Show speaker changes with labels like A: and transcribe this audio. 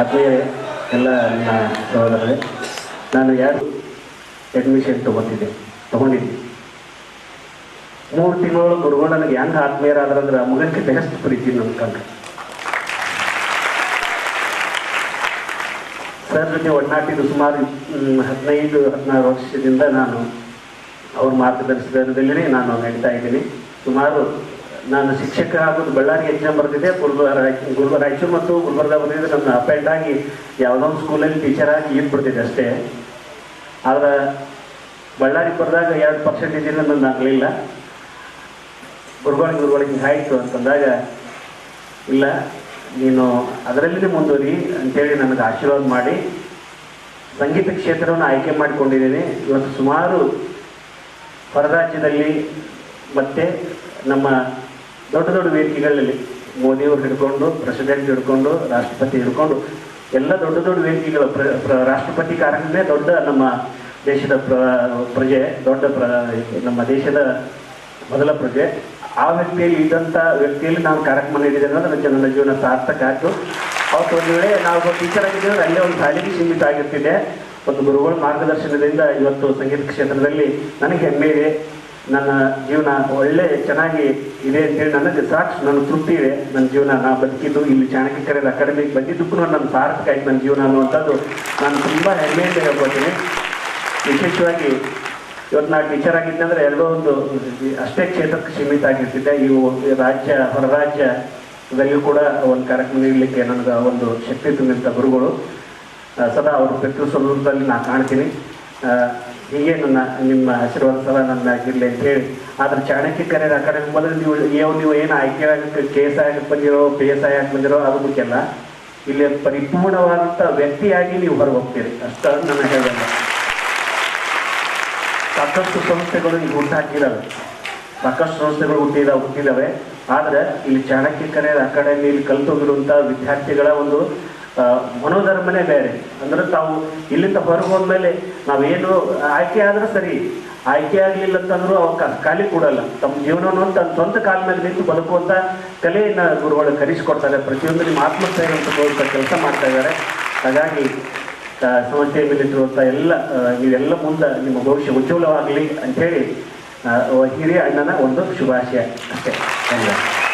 A: ಆತ್ಮೀಯ ಎಲ್ಲ ನನ್ನ ಸಹೋದರರೇ, ನಾನು ಯಾರು ಅಡ್ಮಿಷನ್ ತೊಗೊತಿದ್ದೆ ತೊಗೊಂಡಿದ್ದೆ. ಮೂರು ತಿಂಗಳು ಗುರುಗಳು ನನಗೆ ಹೆಂಗೆ ಆತ್ಮೀಯರಾದ್ರಂದ್ರೆ ಮಗನಿಗೆ ಬೆಸ್ಟ್ ಪ್ರೀತಿ ನನ್ನ ಕಂಡ್ರೆ. ಸರ್ ಜೊತೆ ಒಡನಾಟಿದ್ದು ಸುಮಾರು ಹದಿನೈದು, ಹದಿನಾರು ವರ್ಷದಿಂದ ನಾನು ಅವ್ರ ಮಾರ್ಗದರ್ಶನದಲ್ಲಿ ನಾನು ನಡೀತಾ ಇದ್ದೀನಿ. ಸುಮಾರು ನಾನು ಶಿಕ್ಷಕ ಆಗೋದು ಬಳ್ಳಾರಿ ಎಕ್ಸಾಮ್ ಬರೆದಿದ್ದೆ ಗುಲ್ಬರ್ ಗುಲ್ಬರ್ ರಾಯಚೂರು ಮತ್ತು ಗುಲ್ಬರ್ಗ ಬಂದಿದ್ದೆ ನನ್ನ ಅಪೆಂಡ್ ಆಗಿ ಯಾವುದೋ ಒಂದು ಸ್ಕೂಲಲ್ಲಿ ಟೀಚರ್ ಆಗಿ ಇದ್ಬಿಡ್ತಿದ್ದೆ ಅಷ್ಟೇ. ಆದ್ರೆ ಬಳ್ಳಾರಿ ಬರೆದಾಗ ಎರಡು ಪರ್ಸೆಂಟೇಜ್ ನನ್ನ ಆಗಲಿಲ್ಲ ಗುರುಗಳಿಗೆ ಗುರುಗಳಿಗೆ ಹಿಂಗೆ ಅಂತಂದಾಗ, ಇಲ್ಲ, ನೀನು ಅದರಲ್ಲಿನೇ ಮುಂದುವರಿ ಅಂತೇಳಿ ನನಗೆ ಆಶೀರ್ವಾದ ಮಾಡಿ ಸಂಗೀತ ಕ್ಷೇತ್ರವನ್ನು ಆಯ್ಕೆ ಮಾಡಿಕೊಂಡಿದ್ದೀನಿ. ಇವತ್ತು ಸುಮಾರು ಹೊರರಾಜ್ಯದಲ್ಲಿ ಮತ್ತು ನಮ್ಮ ದೊಡ್ಡ ದೊಡ್ಡ ವೇದಿಕೆಗಳಲ್ಲಿ ಮೋದಿಯವರು ಹಿಡ್ಕೊಂಡು ಪ್ರೆಸಿಡೆಂಟ್ ಹಿಡ್ಕೊಂಡು, ರಾಷ್ಟ್ರಪತಿ ಹಿಡ್ಕೊಂಡು, ಎಲ್ಲ ದೊಡ್ಡ ದೊಡ್ಡ ವೇದಿಕೆಗಳು ರಾಷ್ಟ್ರಪತಿ ಕಾರಣವೇ ದೊಡ್ಡ ನಮ್ಮ ದೇಶದ ಪ್ರ, ಪ್ರಜೆ, ದೊಡ್ಡ ಪ್ರ, ನಮ್ಮ ದೇಶದ ಮೊದಲ ಪ್ರಜೆ. ಆ ವ್ಯಕ್ತಿಯಲ್ಲಿ ಇದ್ದಂಥ ವ್ಯಕ್ತಿಯಲ್ಲಿ ನಾವು ಕಾರ್ಯಕ್ರಮ ನೀಡಿದ್ದೇನೆ ಅಂದ್ರೆ ನನ್ನ ಜೀವನ ಸಾರ್ಥಕ ಆಯಿತು. ಅವತ್ತು ಒಂದು ವೇಳೆ ನಾವು ಟೀಚರ್ ಆಗಿದ್ದೇವೆ, ಅಲ್ಲೇ ಒಂದು ಶಾಲೆಗೆ ಸೀಮಿತ ಆಗಿರ್ತಿದೆ. ಒಂದು ಗುರುಗಳ ಮಾರ್ಗದರ್ಶನದಿಂದ ಇವತ್ತು ಸಂಗೀತ ಕ್ಷೇತ್ರದಲ್ಲಿ ನನಗೆ ಹೆಮ್ಮೆ ಇದೆ. ನನ್ನ ಜೀವನ ಒಳ್ಳೆ ಚೆನ್ನಾಗಿ ಇದೆ ಅಂತೇಳಿ ನನಗೆ ಸಾಕ್ಷಿ ನನ್ನ ತೃಪ್ತಿ ಇದೆ. ನನ್ನ ಜೀವನ ನಾ ಬದುಕಿದ್ದು, ಇಲ್ಲಿ ಚಾಣಕ್ಯ ಕರೆದ ಅಕಾಡೆಮಿಗೆ ಬಂದಿದ್ದಕ್ಕೂ ನನ್ನ ಸಾರ್ಥಕ ಆಯ್ತು ನನ್ನ ಜೀವನ ಅನ್ನುವಂಥದ್ದು ನಾನು ತುಂಬ ಹೆಮ್ಮೆಯಿಂದ ಹೇಳ್ಕೊಳ್ತೀನಿ. ವಿಶೇಷವಾಗಿ ಇವತ್ತು ನಾ ಟೀಚರ್ ಆಗಿದ್ದೆ ಅಂದರೆ ಎಲ್ಲೋ ಒಂದು ಅಷ್ಟೇ ಕ್ಷೇತ್ರಕ್ಕೆ ಸೀಮಿತ ಆಗಿರ್ತಿದ್ದೆ ಈ ರಾಜ್ಯ ಹೊರ ರಾಜ್ಯದಲ್ಲಿಯೂ ಕೂಡ ಒಂದು ಕಾರ್ಯಕ್ರಮ ನೀಡಲಿಕ್ಕೆ ನನಗೆ ಒಂದು ಶಕ್ತಿ ತುಂಬಿದಂಥ ಗುರುಗಳು. ಸದಾ ಅವರು ಪಿತೃ ಸ್ವರೂಪದಲ್ಲಿ ನಾನು ಕಾಣ್ತೀನಿ. ಹೀಗೆ ನನ್ನ ನಿಮ್ಮ ಆಶೀರ್ವಾದ ಸಲ ನನ್ನ ಅಂತ ಹೇಳಿ. ಆದ್ರೆ ಚಾಣಕ್ಯ ಕರೆಯರ್ ಅಕಾಡೆಮಿ ಮೊದಲು ನೀವು ಯಾವ ನೀವು ಏನು ಆಯ್ಕೆ ಆಗಕ್ಕೆ ಕೆ ಎಸ್ ಬಂದಿರೋ ಪಿ ಎಸ್ ಬಂದಿರೋ ಅದು ಮುಖ್ಯಲ್ಲ ಇಲ್ಲಿ ಪರಿಪೂರ್ಣವಾದಂಥ ವ್ಯಕ್ತಿಯಾಗಿ ನೀವು ಹೊರ ಹೋಗ್ತೀರಿ ಅಷ್ಟ ನನ್ನ ಹೇಳಲ್ಲ ಸಾಕಷ್ಟು ಸಂಸ್ಥೆಗಳು ಈಗ ಹುಟ್ಟಾಕಿದಾವೆ ಸಾಕಷ್ಟು ಸಂಸ್ಥೆಗಳು ಹುಟ್ಟಿದ, ಹುಟ್ಟಿದಾವೆ. ಆದ್ರೆ ಇಲ್ಲಿ ಚಾಣಕ್ಯ ಕರೆಯರ್ ಅಕಾಡೆಮಿಯಲ್ಲಿ ಕಲ್ತೋಗಿರುವಂಥ ವಿದ್ಯಾರ್ಥಿಗಳ ಒಂದು ಮನೋಧರ್ಮನೇ ಬೇರೆ. ಅಂದ್ರೆ ತಾವು ಇಲ್ಲಿಂದ ಹೊರಗೆ ಹೋದ್ಮೇಲೆ ನಾವೇನು ಆಯ್ಕೆ ಆದ್ರೆ ಸರಿ. ಆಯ್ಕೆ ಆಗಲಿಲ್ಲ ಅಂತಂದ್ರೂ ಅವ ಖಾಲಿ ಕೊಡಲ್ಲ. ತಮ್ಮ ಜೀವನವನ್ನು ತನ್ನ ಸ್ವಂತ ಕಾಲ ಮೇಲೆ ನಿಂತು ಬದುಕುವಂತ ಕಲೆಯನ್ನು ಗುರುಗಳು ಕರೆಸಿಕೊಡ್ತಾರೆ. ಪ್ರತಿಯೊಂದು ನಿಮ್ಮ ಆತ್ಮಸ್ಥೈರ್ಯ ಕೆಲಸ ಮಾಡ್ತಾ ಇದ್ದಾರೆ. ಹಾಗಾಗಿ ಸಮಸ್ಯೆ ಮೇಲೆ ಎಲ್ಲ ಇವೆಲ್ಲ ಮುಂದೆ ನಿಮ್ಮ ಭವಿಷ್ಯ ಉಜ್ವಲವಾಗಲಿ ಅಂತ ಹೇಳಿ ಹಿರಿಯ ಅಣ್ಣನ ಒಂದು ಶುಭಾಶಯ. ಅಷ್ಟೇ. ಧನ್ಯವಾದ.